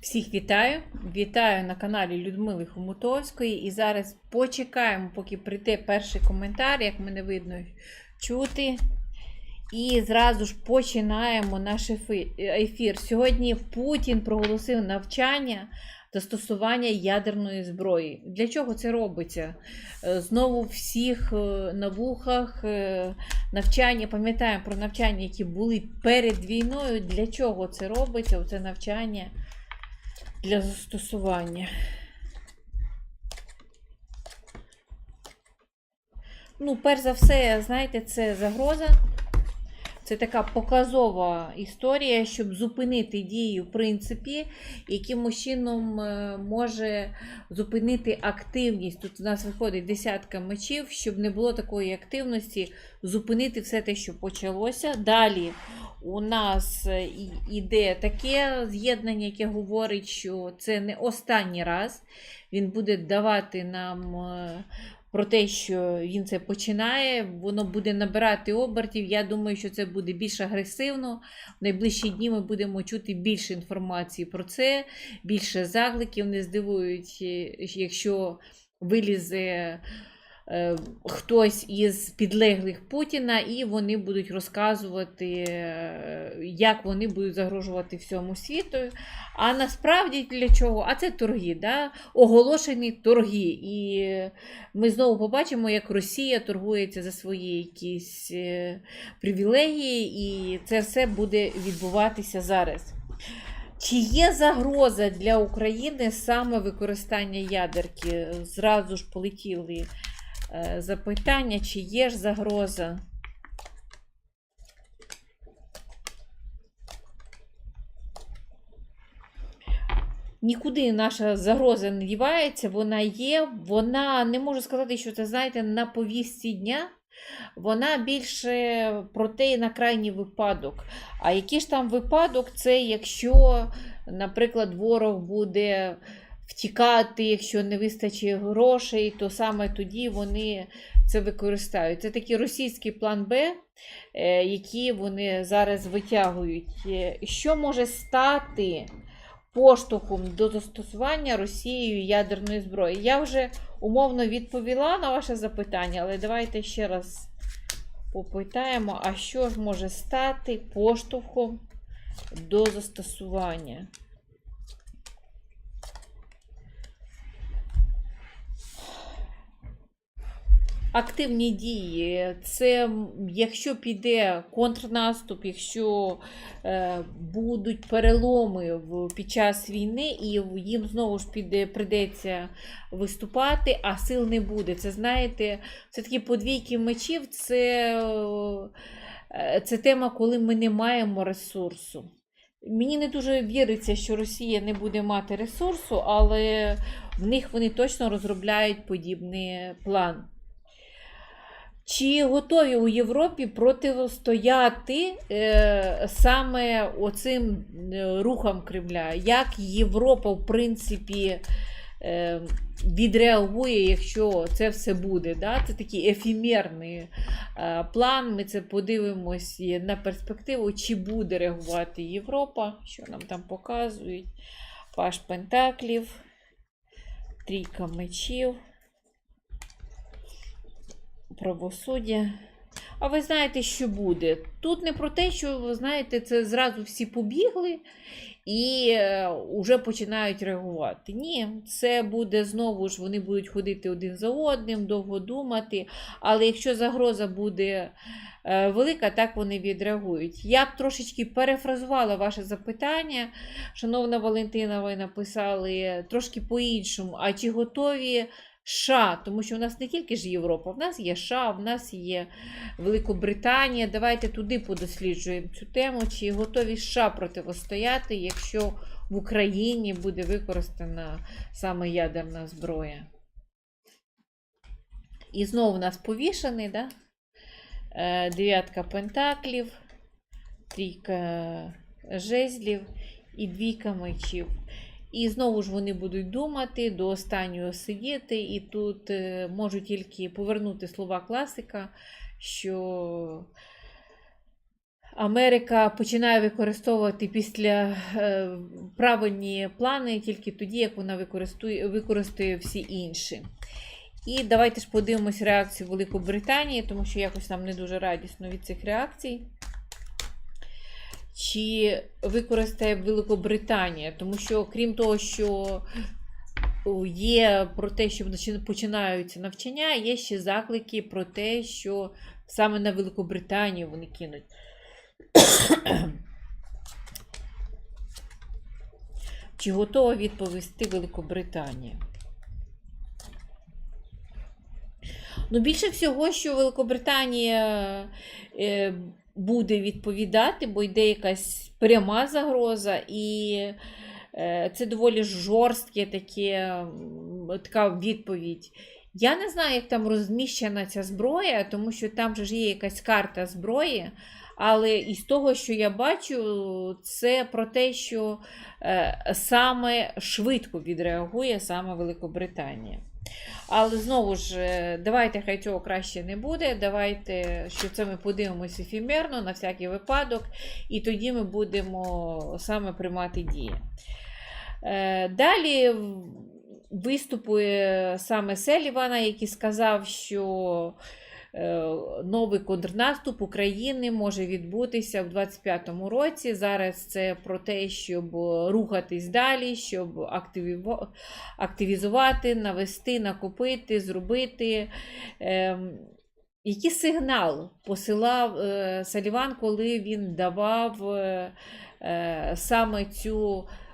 Всіх вітаю! Вітаю на каналі Людмили Хомутовської. І зараз почекаємо, поки прийде перший коментар, як мене видно чути. І зразу ж починаємо наш ефір. Сьогодні Путін проголосив навчання застосування ядерної зброї. Для чого це робиться? Е, Знову всіх е, на вухах е, навчання, пам'ятаємо про навчання, які були перед війною. Для чого це робиться? Оце навчання для застосування. Ну, перш за все, знаєте, це загроза. Це така показова історія, щоб зупинити дію, в принципі, якимось чином е, може зупинити активність. Тут у нас виходить десятка мечів, щоб не було такої активності, зупинити все те, що почалося. Далі у нас е, іде таке з'єднання, яке говорить, що це не останній раз. Він буде давати нам е, про те, що він це починає, воно буде набирати обертів. Я думаю, що це буде більш агресивно. В найближчі дні ми будемо чути більше інформації про це, більше закликів. Не здивують, е, якщо вилізе. Е, Хтось із підлеглих Путіна, і вони будуть розказувати, е, як вони будуть загрожувати всьому світу. А насправді для чого? А це торги, да? оголошені торги. І ми знову побачимо, як Росія торгується за свої якісь е, привілегії, і це все буде відбуватися зараз. Чи є загроза для України саме використання ядерки? Зразу ж полетіли запитання, чи є ж загроза? Нікуди наша загроза не дівається, вона є. Вона не можу сказати, що це, знаєте, на повістці дня. Вона більше про те на крайній випадок. А який ж там випадок, це якщо, наприклад, ворог буде втікати, якщо не вистачить грошей, то саме тоді вони це використають. Це такий російський план Б, е, який вони зараз витягують. Е, Що може стати поштовхом до застосування Росією ядерної зброї? Я вже умовно відповіла на ваше запитання, але давайте ще раз попитаємо, а що ж може стати поштовхом до застосування? Активні дії, це якщо піде контрнаступ, якщо е, будуть переломи в, під час війни, і їм знову ж піде, прийдеться виступати, а сил не буде. Це знаєте, це такі подвійки мечів, це, е, це тема, коли ми не маємо ресурсу. Мені не дуже віриться, що Росія не буде мати ресурсу, але в них вони точно розробляють подібний план. Чи готові у Європі протистояти е, саме оцим е, рухам Кремля? Як Європа, в принципі, е, відреагує, якщо це все буде? Да? Це такий ефемерний е, план. Ми це подивимось на перспективу, чи буде реагувати Європа, що нам там показують. Паш Пентаклів, трійка мечів правосуддя. А ви знаєте, що буде? Тут не про те, що ви знаєте, це зразу всі побігли і вже починають реагувати. Ні, це буде знову ж вони будуть ходити один за одним, довго думати. Але якщо загроза буде е, велика, так вони відреагують. Я б трошечки перефразувала ваше запитання. Шановна Валентина, ви написали трошки по-іншому. А чи готові США, тому що в нас не тільки ж Європа, в нас є США, в нас є Великобританія. Давайте туди подосліджуємо цю тему, чи готові США протистояти, якщо в Україні буде використана саме ядерна зброя. І знову у нас повішений, да? Е, дев'ятка пентаклів, трійка жезлів і двійка мечів. І знову ж вони будуть думати, до останнього сидіти, і тут е, можу тільки повернути слова класика, що Америка починає використовувати після е, правильні плани тільки тоді, як вона використовує, використає всі інші. І давайте ж подивимось реакцію Великобританії, тому що якось нам не дуже радісно від цих реакцій. Чи використає Великобританія? Тому що, крім того, що є про те, що починаються навчання, є ще заклики про те, що саме на Великобританію вони кинуть. Чи готова відповісти Великобританія? Ну, більше всього, що Великобританія е, буде відповідати, бо йде якась пряма загроза, і е, це доволі жорстке таке, така відповідь. Я не знаю, як там розміщена ця зброя, тому що там же ж є якась карта зброї. Але із того, що я бачу, це про те, що е, саме швидко відреагує саме Великобританія. Але знову ж, е, давайте хай цього краще не буде. Давайте, що це ми подивимося ефемерно на всякий випадок, і тоді ми будемо саме приймати дії. Е, Далі виступує саме Селівана, який сказав, що новий контрнаступ України може відбутися в 2025 році. Зараз це про те, щоб рухатись далі, щоб активізувати, навести, накопити, зробити. Ем, Який сигнал посилав е, Саліван, коли він давав е, е, саме цю е,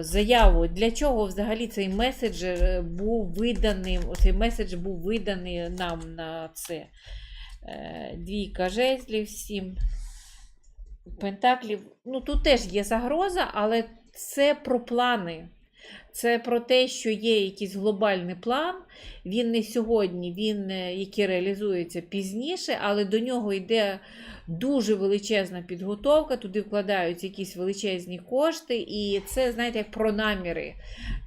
заяву? Для чого взагалі цей меседж е, був виданий? Цей меседж був виданий нам на це? Е, Двійка жезлів, сім пентаклів. Ну, тут теж є загроза, але це про плани. Це про те, що є якийсь глобальний план. Він не сьогодні, він е, який реалізується пізніше, але до нього йде дуже величезна підготовка, туди вкладаються якісь величезні кошти, і це, знаєте, як про наміри.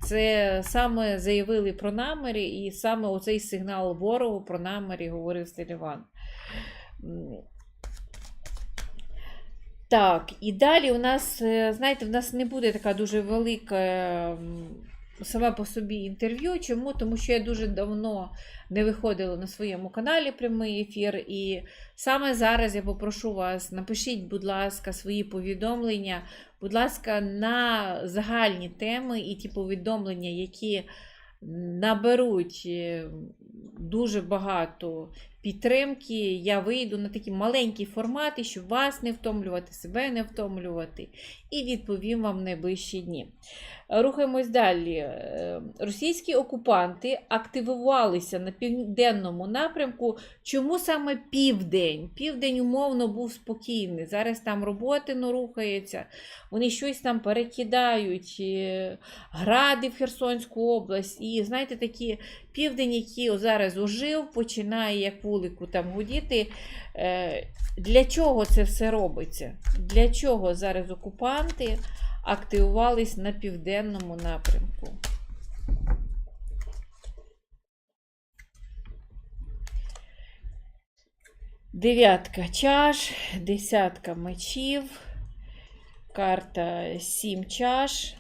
Це саме заявили про наміри, і саме оцей сигнал ворогу про наміри говорив Селіван. Так, і далі у нас, е, знаєте, в нас не буде така дуже велика сама по собі інтерв'ю. Чому? Тому що я дуже давно не виходила на своєму каналі прямий ефір. І саме зараз я попрошу вас, напишіть, будь ласка, свої повідомлення, будь ласка, на загальні теми і ті повідомлення, які наберуть е, дуже багато підтримки, я вийду на такі маленькі формати, щоб вас не втомлювати, себе не втомлювати, і відповім вам в найближчі дні. Рухаємось далі. Е, Російські окупанти активувалися на південному напрямку. Чому саме південь? Південь умовно був спокійний. Зараз там роботи не рухається, вони щось там перекидають, е, гради в Херсонську область. І знаєте, такі південь, який зараз ожив, починає як вулику там гудіти. Е, Для чого це все робиться? Для чого зараз окупанти активувались на південному напрямку? Дев'ятка чаш, десятка мечів, карта сім чаш,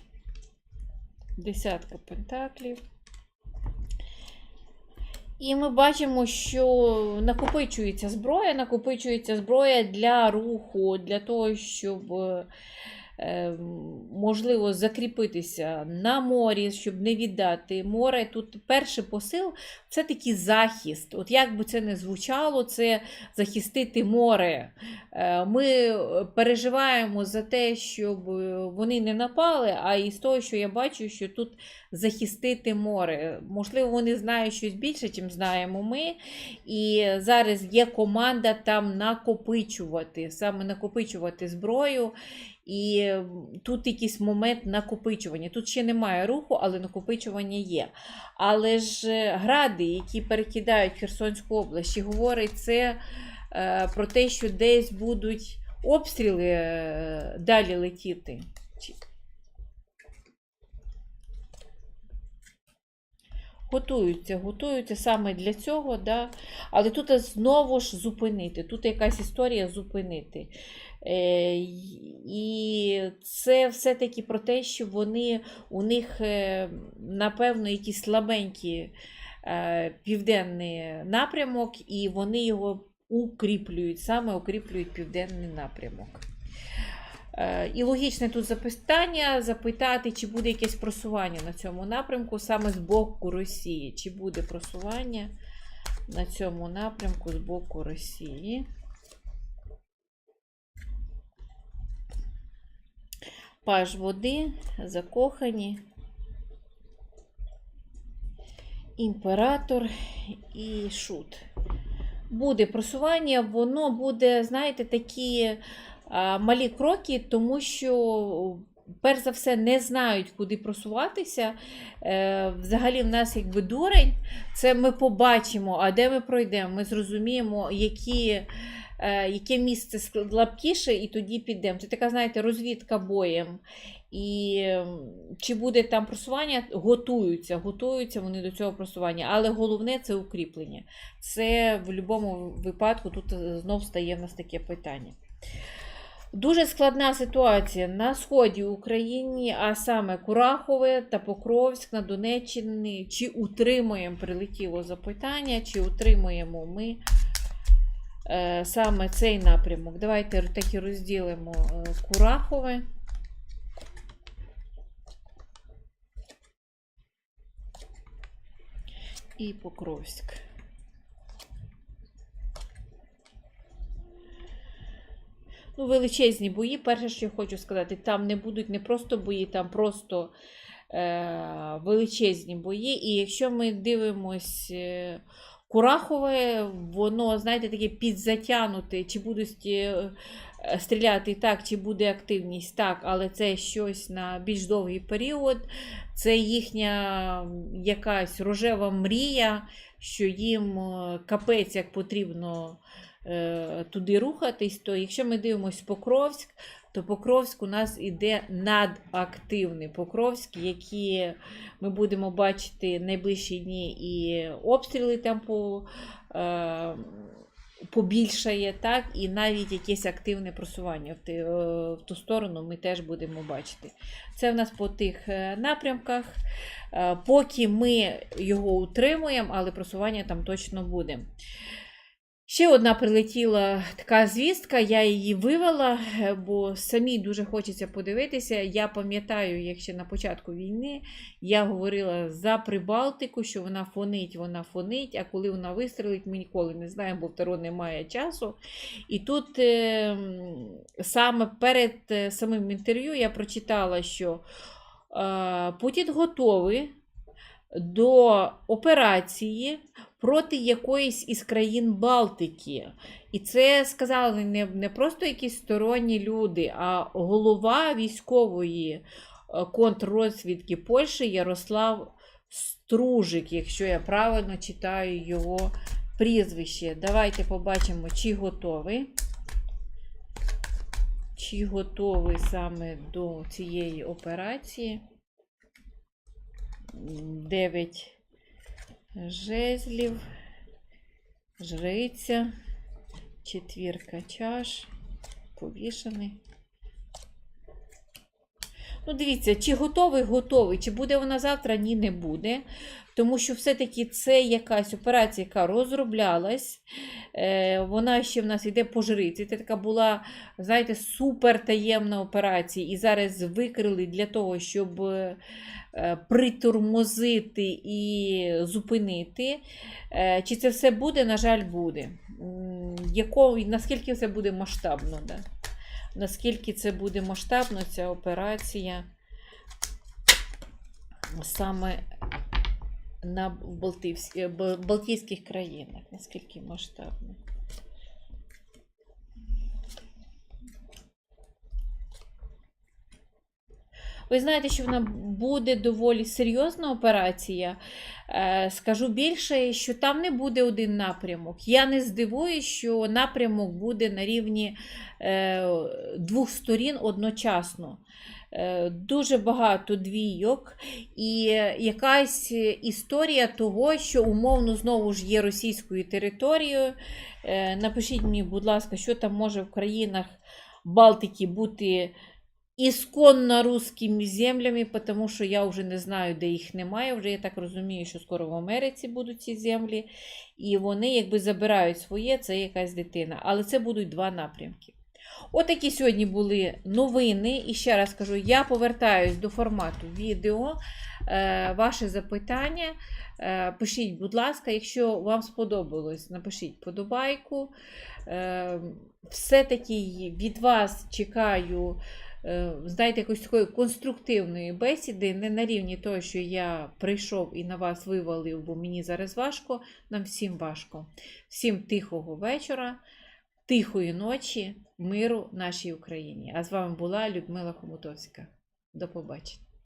десятка пентаклів. І ми бачимо, що накопичується зброя, накопичується зброя для руху, для того, щоб е, можливо закріпитися на морі, щоб не віддати море. Тут перший посил це такий захист. От як би це не звучало, це захистити море. Е, Ми переживаємо за те, щоб вони не напали, а із того, що я бачу, що тут захистити море. Можливо, вони знають щось більше, чим знаємо ми. І зараз є команда там накопичувати, саме накопичувати зброю. І тут якийсь момент накопичування. Тут ще немає руху, але накопичування є. Але ж е, гради, які перекидають Херсонську область, чи говорить це е, про те, що десь будуть обстріли е, далі летіти. Готуються, готуються саме для цього, да? але тут знову ж зупинити. Тут якась історія зупинити. Е, і це все-таки про те, що вони, у них, е, напевно, якісь слабенькі е, південний напрямок, і вони його укріплюють, саме укріплюють південний напрямок. І логічне тут запитання запитати, чи буде якесь просування на цьому напрямку саме з боку Росії. Чи буде просування на цьому напрямку з боку Росії? Паж води, закохані, імператор і шут. Буде просування, воно буде, знаєте, такі малі кроки, тому що, перш за все, не знають, куди просуватися. Е, взагалі, в нас якби дурень, це ми побачимо, а де ми пройдемо, ми зрозуміємо, які. Е, Яке місце слабкіше, і тоді підемо. Це така, знаєте, розвідка боєм. І ем, чи буде там просування, готуються, готуються вони до цього просування. Але головне це укріплення. Це в будь-якому випадку тут е, знов стає в нас таке питання. Дуже складна ситуація на сході України, а саме Курахове та Покровськ на Донеччині. Чи утримуємо, прилетіло запитання, чи утримуємо ми саме цей напрямок. Давайте так і розділимо е, Курахове. І Покровськ. Ну, величезні бої. Перше, що я хочу сказати, там не будуть не просто бої, там просто е, величезні бої. І якщо ми дивимось е, Курахове, воно, знаєте, таке підзатягнуте, чи будуть е, стріляти так, чи буде активність так, але це щось на більш довгий період. Це їхня якась рожева мрія, що їм е, капець як потрібно е, туди рухатись. То якщо ми дивимося Покровськ, то Покровськ у нас іде надактивний Покровськ, які ми будемо бачити найближчі дні і обстріли там по. Е, побільшає, так, і навіть якесь активне просування е, в ту сторону ми теж будемо бачити. Це в нас по тих е, напрямках. Е, Поки ми його утримуємо, але просування там точно буде. Ще одна прилетіла така звістка, я її вивела, е, бо самі дуже хочеться подивитися. Я пам'ятаю, як ще на початку війни я говорила за Прибалтику, що вона фонить, вона фонить, а коли вона вистрелить, ми ніколи не знаємо, бо в Таро немає часу. І тут е, саме перед е, самим інтерв'ю я прочитала, що Путін готовий до операції проти якоїсь із країн Балтики. І це сказали не, не просто якісь сторонні люди, а голова військової е, контррозвідки Польщі Ярослав Стружик, якщо я правильно читаю його прізвище. Давайте побачимо, чи готовий. Чи готовий саме до цієї операції. 9 жезлів, жриця, четвірка чаш, повішений. Ну, дивіться, чи готовий, готовий, чи буде вона завтра, ні, не буде. Тому що все-таки це якась операція, яка розроблялась. Е, вона ще в нас йде по. Це така була, знаєте, супер таємна операція. І зараз викрили для того, щоб е, притормозити і зупинити. Е, Чи це все буде? На жаль, буде. М, Якого, наскільки це буде масштабно? Да? Наскільки це буде масштабно, ця операція саме на е, Балтійських країнах, наскільки масштабно? Ви знаєте, що вона буде доволі серйозна операція. Е, Скажу більше, що там не буде один напрямок. Я не здивуюсь, що напрямок буде на рівні е, двох сторін одночасно. Е, Дуже багато двійок, і якась історія того, що умовно знову ж є російською територією. Напишіть мені, будь ласка, що там може в країнах Балтики бути ісконно русскими землями, тому що я вже не знаю, де їх немає. Вже я так розумію, що скоро в Америці будуть ці землі, і вони якби забирають своє, це якась дитина. Але це будуть два напрямки. Отакі сьогодні були новини. І ще раз кажу, я повертаюсь до формату відео. Е, Ваші запитання. Е, Пишіть, будь ласка, якщо вам сподобалось, напишіть подобайку. Е, Все-таки від вас чекаю, знаєте, якоїсь такої конструктивної бесіди, не на рівні того, що я прийшов і на вас вивалив, бо мені зараз важко, нам всім важко. Всім тихого вечора, тихої ночі, миру нашій Україні. А з вами була Людмила Хомутовська. До побачення.